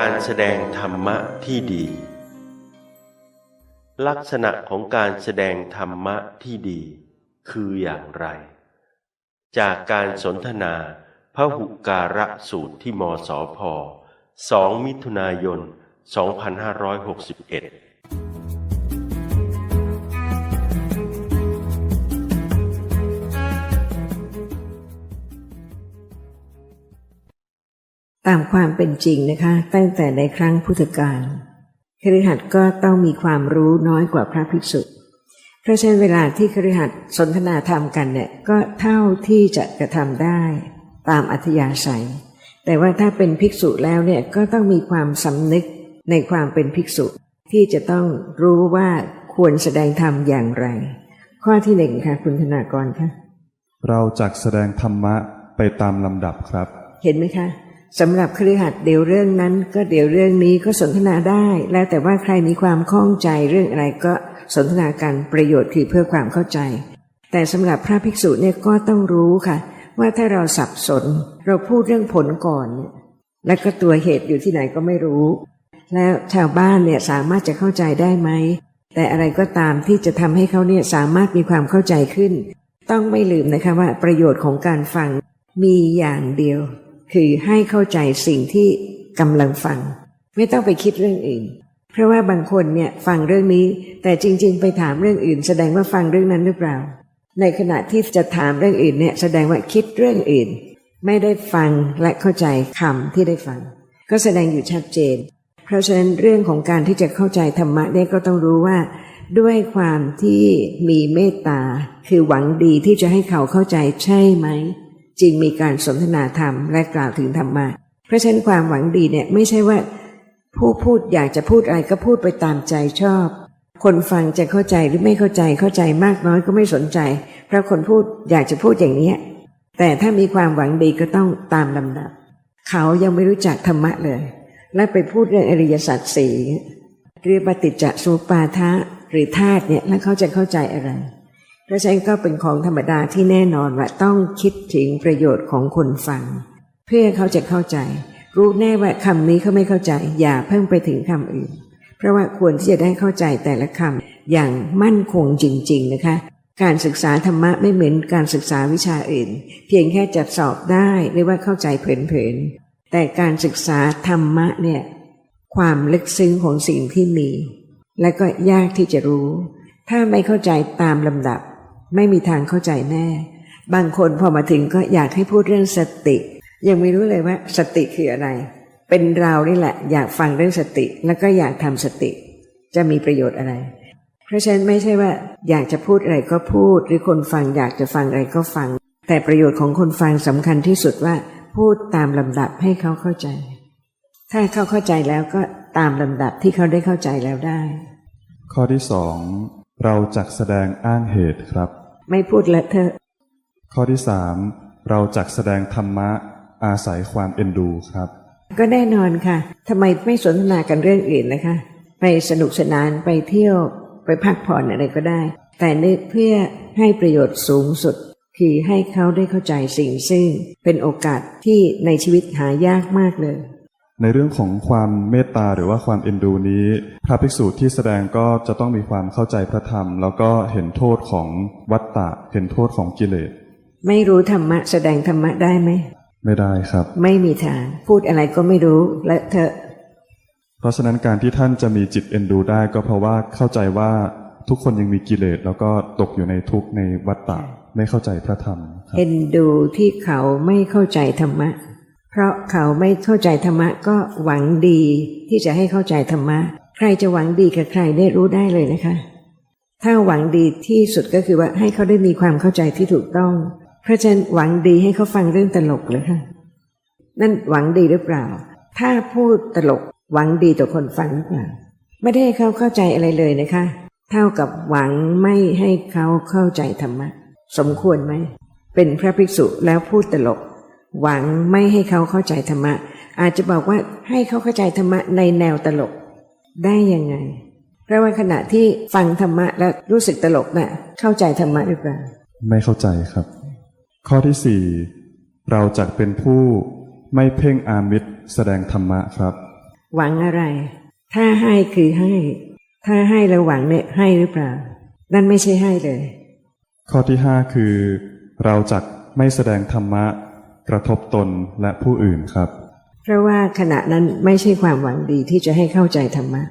การแสดงธรรมะที่ดี ลักษณะของการแสดงธรรมะที่ดี คืออย่างไร จากการสนทนาพระหุการะสูตรที่มสพ2มิถุนายน 2561ามความเป็นจริงนะคะ ตั้งแต่ในครั้งพุทธกาลคฤหัสถ์ก็ต้องมีความรู้น้อยกว่าพระภิกษุ เพราะฉะนั้นเวลาที่คฤหัสถ์สนทนาธรรมกันเนี่ยก็เท่าที่จะกระทำได้ตามอัธยาศัย แต่ว่าถ้าเป็นภิกษุแล้วเนี่ยก็ต้องมีความสำนึกในความเป็นภิกษุที่จะต้องรู้ว่าควรแสดงธรรมอย่างไร ข้อที่หนึ่งค่ะคุณธนากรค่ะเราจักแสดงธรรมะไปตามลำดับครับ เห็นไหมคะ สำหรับคฤหัสถ์เดี๋ยวเรื่องนั้นก็เดี๋ยวเรื่องนี้ก็สนทนาได้ แล้วแต่ว่าใครมีความข้องใจเรื่องอะไรก็สนทนากันประโยชน์คือเพื่อความเข้าใจ แต่สำหรับพระภิกษุเนี่ยก็ต้องรู้ค่ะ ว่าถ้าเราสับสน เราพูดเรื่องผลก่อนเนี่ยแล้วก็ตัวเหตุอยู่ที่ไหนก็ไม่รู้ แล้วชาวบ้านเนี่ยสามารถจะเข้าใจได้ไหมแต่อะไรก็ตามที่จะทำให้เขาเนี่ยสามารถมีความเข้าใจขึ้น ต้องไม่ลืมนะคะว่าประโยชน์ของการฟังมีอย่างเดียว คือให้เข้าใจสิ่งที่กำลังฟัง ไม่ต้องไปคิดเรื่องอื่น เพราะว่าบางคนเนี่ยฟังเรื่องนี้ แต่จริง ๆ ไปถามเรื่องอื่น แสดงว่าฟังเรื่องนั้นหรือเปล่า ในขณะที่จะถามเรื่องอื่นเนี่ยแสดงว่าคิดเรื่องอื่น ไม่ได้ฟังและเข้าใจคำที่ได้ฟัง ก็แสดงอยู่ชัดเจน เพราะฉะนั้นเรื่องของการที่จะเข้าใจธรรมะเนี่ยก็ต้องรู้ว่า ด้วยความที่มีเมตตาคือหวังดีที่จะให้เขาเข้าใจใช่ไหม จึงมีการสนทนาธรรมและกล่าวถึงธรรมะเพราะฉะนั้นความหวังดีเนี่ยไม่ใช่ว่า ผู้พูดอยากจะพูดอะไรก็พูดไปตามใจชอบ คนฟังจะเข้าใจหรือไม่เข้าใจเข้าใจมากน้อยก็ไม่สนใจ เพราะคนพูดอยากจะพูดอย่างนี้แต่ถ้ามีความหวังดีก็ต้องตามลำดับ เขายังไม่รู้จักธรรมะเลย และไปพูดเรื่องอริยสัจสี่เรียกปฏิจจสุปาทะหรือธาตุเนี่ยแล้วเขาจะเข้าใจอะไร เพราะฉะนั้นก็เป็นของธรรมดาที่แน่นอนว่าต้องคิดถึงประโยชน์ของคนฟัง เพื่อเขาจะเข้าใจ รู้แน่ว่าคำนี้เขาไม่เข้าใจ อย่าเพิ่งไปถึงคำอื่น เพราะว่าควรที่จะได้เข้าใจแต่ละคำอย่างมั่นคงจริง ๆ นะคะ การศึกษาธรรมะไม่เหมือนการศึกษาวิชาอื่น เพียงแค่จัดสอบได้หรือว่าเข้าใจเผลอๆแต่การศึกษาธรรมะเนี่ยความลึกซึ้งของสิ่งที่มี และก็ยากที่จะรู้ ถ้าไม่เข้าใจตามลำดับ ไม่มีทางเข้าใจแน่ บางคนพอมาถึงก็อยากให้พูดเรื่องสติ ยังไม่รู้เลยว่าสติคืออะไร เป็นเรานี่แหละ อยากฟังเรื่องสติ แล้วก็อยากทำสติ จะมีประโยชน์อะไร เพราะฉะนั้นไม่ใช่ว่า อยากจะพูดอะไรก็พูด หรือคนฟังอยากจะฟังอะไรก็ฟัง แต่ประโยชน์ของคนฟังสำคัญที่สุดว่า พูดตามลำดับให้เขาเข้าใจ ถ้าเขาเข้าใจแล้วก็ตามลำดับที่เขาได้เข้าใจแล้วได้ ข้อที่สองเราจักแสดงอ้างเหตุครับ ไม่พูดและเธอะ ข้อที่สามเราจักแสดงธรรมะอาศัยความเอ็นดูครับ ก็แน่นอนค่ะทำไมไม่สนทนากันเรื่องอื่นนะคะ ไปสนุกสนานไปเที่ยวไปพักผ่อนอะไรก็ได้ แต่เนื่องเพื่อให้ประโยชน์สูงสุด คือให้เขาได้เข้าใจสิ่งซึ่ง เป็นโอกาสที่ในชีวิตหายากมากเลย ในเรื่องของความเมตตาหรือว่าความเอ็นดูนี้ พระภิกษุที่แสดงก็จะต้องมีความเข้าใจพระธรรม แล้วก็เห็นโทษของวัตตะ เห็นโทษของกิเลส ไม่รู้ธรรมะแสดงธรรมะได้ไหม ไม่ได้ครับ ไม่มีทาง พูดอะไรก็ไม่รู้และเธอะ เพราะฉะนั้นการที่ท่านจะมีจิตเอ็นดูได้ก็เพราะว่าเข้าใจว่าทุกคนยังมีกิเลสแล้วก็ตกอยู่ในทุกข์ในวัฏฏะไม่เข้าใจพระธรรมครับเอ็นดูที่เขาไม่เข้าใจธรรมะ เพราะเขาไม่เข้าใจธรรมะก็หวังดีที่จะให้เข้าใจธรรมะ ใครจะหวังดีกับใครได้รู้ได้เลยนะคะ ถ้าหวังดีที่สุดก็คือว่าให้เขาได้มีความเข้าใจที่ถูกต้อง เพราะฉะนั้นหวังดีให้เขาฟังเรื่องตลกเลยค่ะ นั่นหวังดีหรือเปล่า ถ้าพูดตลกหวังดีต่อคนฟังหรือเปล่า ไม่ได้ให้เขาเข้าใจอะไรเลยนะคะ เท่ากับหวังไม่ให้เขาเข้าใจธรรมะ สมควรไหม เป็นพระภิกษุแล้วพูดตลก หวังไม่ให้เขาเข้าใจธรรมะ อาจจะบอกว่าให้เขาเข้าใจธรรมะในแนวตลกได้ยังไง เพราะว่าขณะที่ฟังธรรมะแล้วรู้สึกตลกน่ะเข้าใจธรรมะหรือเปล่า ไม่เข้าใจครับ ข้อที่สี่เราจักเป็นผู้ไม่เพ่งอามิตรแสดงธรรมะครับ หวังอะไร ถ้าให้คือให้ ถ้าให้แล้วหวังเนี่ยให้หรือเปล่า นั่นไม่ใช่ให้เลย ข้อที่ห้าคือ เราจักไม่แสดงธรรมะ กระทบตนและผู้อื่นครับ เพราะว่าขณะนั้นไม่ใช่ความหวังดีที่จะให้เข้าใจธรรมะ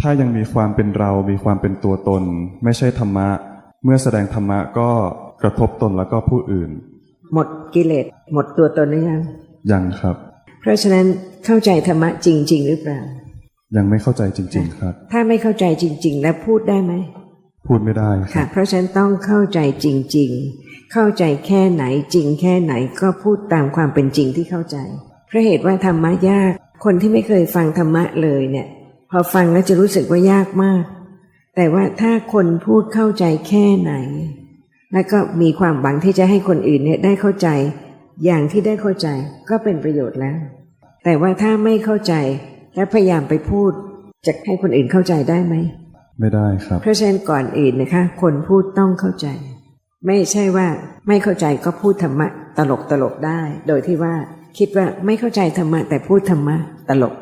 ถ้ายังมีความเป็นเรา มีความเป็นตัวตน ไม่ใช่ธรรมะ เมื่อแสดงธรรมะก็กระทบตนแล้วก็ผู้อื่น หมดกิเลสหมดตัวตนหรือยังยังครับ เพราะฉะนั้นเข้าใจธรรมะจริง ๆ หรือเปล่า ยังไม่เข้าใจจริง ๆ ครับ ถ้าไม่เข้าใจจริง ๆ แล้วพูดได้ไหม พูดไม่ได้ค่ะ เพราะฉะนั้นต้องเข้าใจจริง ๆ เข้าใจแค่ไหนจริงแค่ไหนก็พูดตามความเป็นจริงที่เข้าใจเพราะเหตุว่าธรรมะยาก คนที่ไม่เคยฟังธรรมะเลยเนี่ย พอฟังแล้วจะรู้สึกว่ายากมาก แต่ว่าถ้าคนพูดเข้าใจแค่ไหน แล้วก็มีความหวังที่จะให้คนอื่นเนี่ยได้เข้าใจ อย่างที่ได้เข้าใจก็เป็นประโยชน์แล้ว แต่ว่าถ้าไม่เข้าใจและพยายามไปพูดจะให้คนอื่นเข้าใจได้ไหม ไม่ได้ครับเพราะฉะนั้นก่อนอื่นนะคะ คนพูดต้องเข้าใจ ไม่ใช่ว่าไม่เข้าใจก็พูดธรรมะตลกตลกได้ โดยที่ว่าคิดว่าไม่เข้าใจธรรมะแต่พูดธรรมะตลก